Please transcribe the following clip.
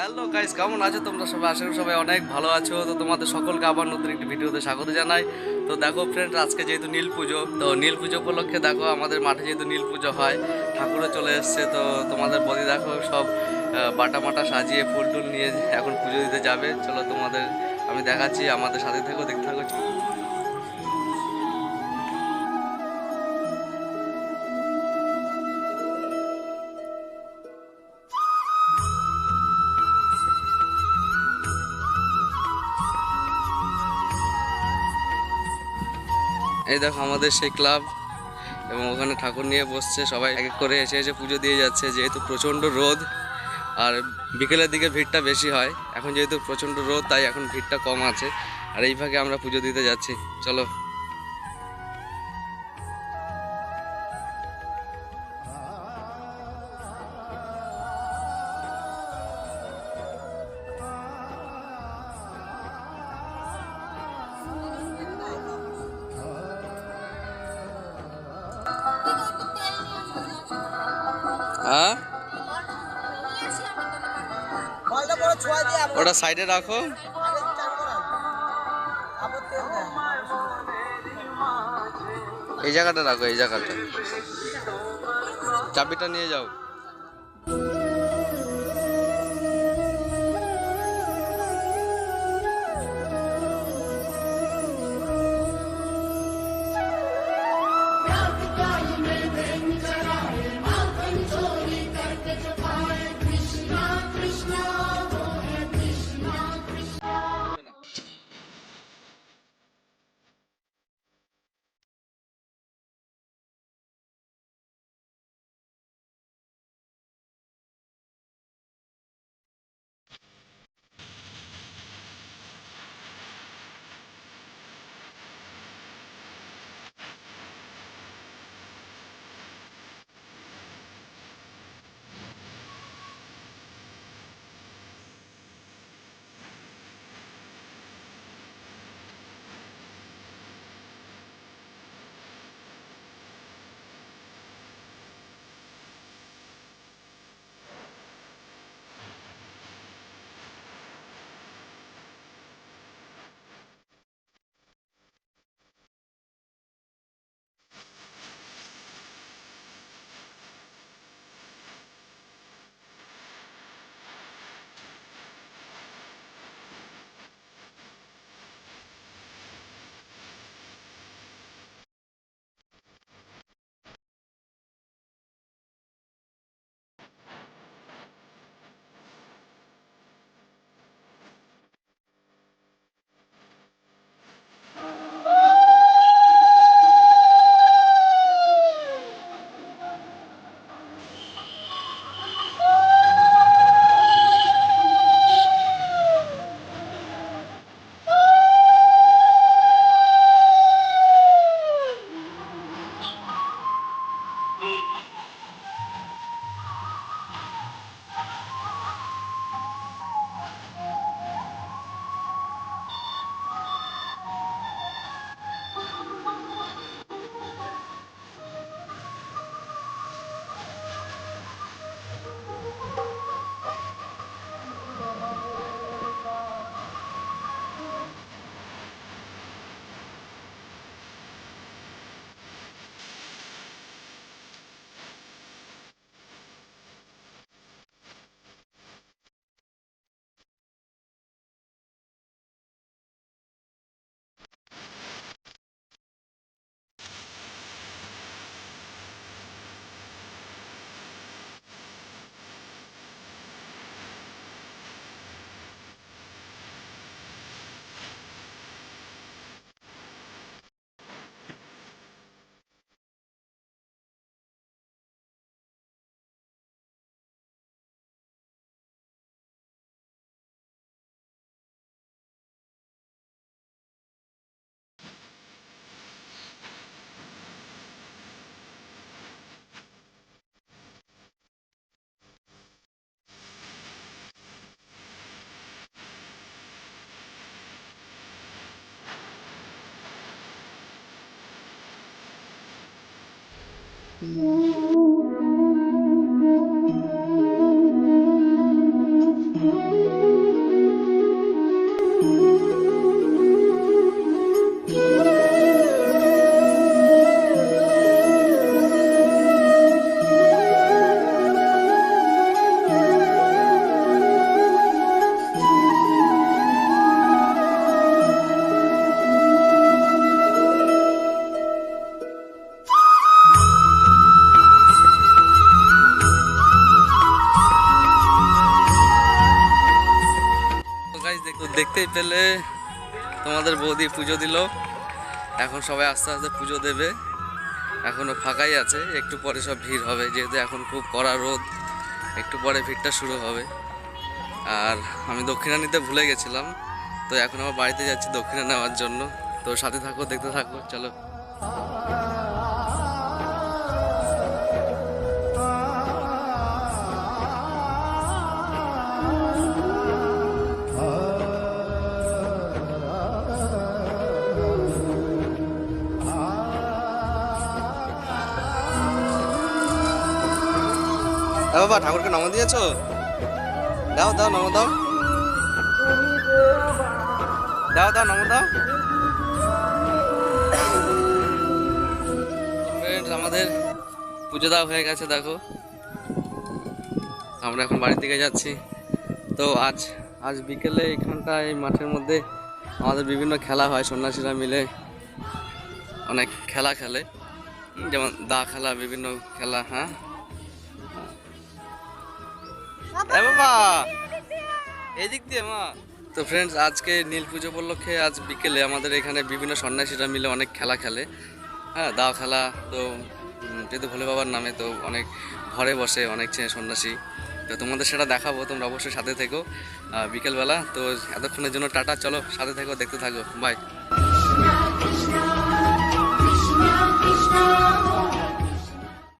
Hello guys কেমন আছো তোমরা সবাই? করি সবাই অনেক ভালো আছো। তো তোমাদের সকলকে আবার নতুন একটি ভিডিওতে স্বাগত জানাই। তো দেখো ফ্রেন্ড আজকে যেহেতু নীল পুজো, তো নীল পুজো উপলক্ষে দেখো আমাদের মাঠে যেহেতু নীল পুজো হয়, ঠাকুরও চলে এসছে। তো তোমাদের বদি দেখো সব বাটা মাটা সাজিয়ে ফুল টুল নিয়ে এখন পুজো দিতে যাবে। চলো তোমাদের, আমি দেখাচ্ছি, আমাদের সাথে থেকেও দেখতে থাকো। এই দেখো আমাদের সেই ক্লাব এবং ওখানে ঠাকুর নিয়ে বসছে, সবাই এক করে এসে এসে পুজো দিয়ে যাচ্ছে, যেহেতু প্রচণ্ড রোদ আর বিকেলের দিকে ভিড়টা বেশি হয়, এখন যেহেতু প্রচণ্ড রোদ তাই এখন ভিড়টা কম আছে, আর এই ভাগে আমরা পুজো দিতে যাচ্ছি, চলো। ওটা সাইডে রাখো। এই জায়গাটা রাখো এই জায়গাটা। চাবিটা নিয়ে যাও। Mm-hmm. দেখতেই পেলে, তোমাদের বৌদি পুজো দিল। এখন সবাই আস্তে আস্তে পুজো দেবে। এখনও ফাঁকাই আছে, একটু পরে সব ভিড় হবে, যেহেতু এখন খুব কড়া রোদ, একটু পরে ভিড়টা শুরু হবে। আর আমি দক্ষিণা নিতে ভুলে গেছিলাম, তো এখন আমার বাড়িতে যাচ্ছি দক্ষিণা নেওয়ার জন্য। তো সাথে থাকো, দেখতে থাকো, চলো। বাবা, ঠাকুরকে নামা দিয়েছ? দাও দাও নামো দাও। দাও দাও নামো দাও। আমাদের পুজো দেওয়া হয়ে গেছে, দেখো। আমরা এখন বাড়ির দিকে যাচ্ছি। তো আজ আজ বিকেলে এখানটায় মাঠের মধ্যে আমাদের বিভিন্ন খেলা হয়, সন্ন্যাসীরা মিলে। অনেক খেলা খেলে। যেমন দা খেলা, বিভিন্ন খেলা হ্যাঁ? মা। তো ফ্রেন্ডস আজকে নীল পুজো উপলক্ষে আজ বিকেলে আমাদের এখানে বিভিন্ন সন্ন্যাসীরা মিলে অনেক খেলা খেলে। হ্যাঁ দাও খেলা তো যেহেতু ভোলে বাবার নামে তো অনেক ঘরে বসে অনেক সন্ন্যাসী। তো তোমাদের সেটা দেখাবো তোমরা অবশ্যই সাথে থেকো বিকেলবেলা। তো এতক্ষণের জন্য টাটা চলো সাথে থেকো দেখতে থাকো বাই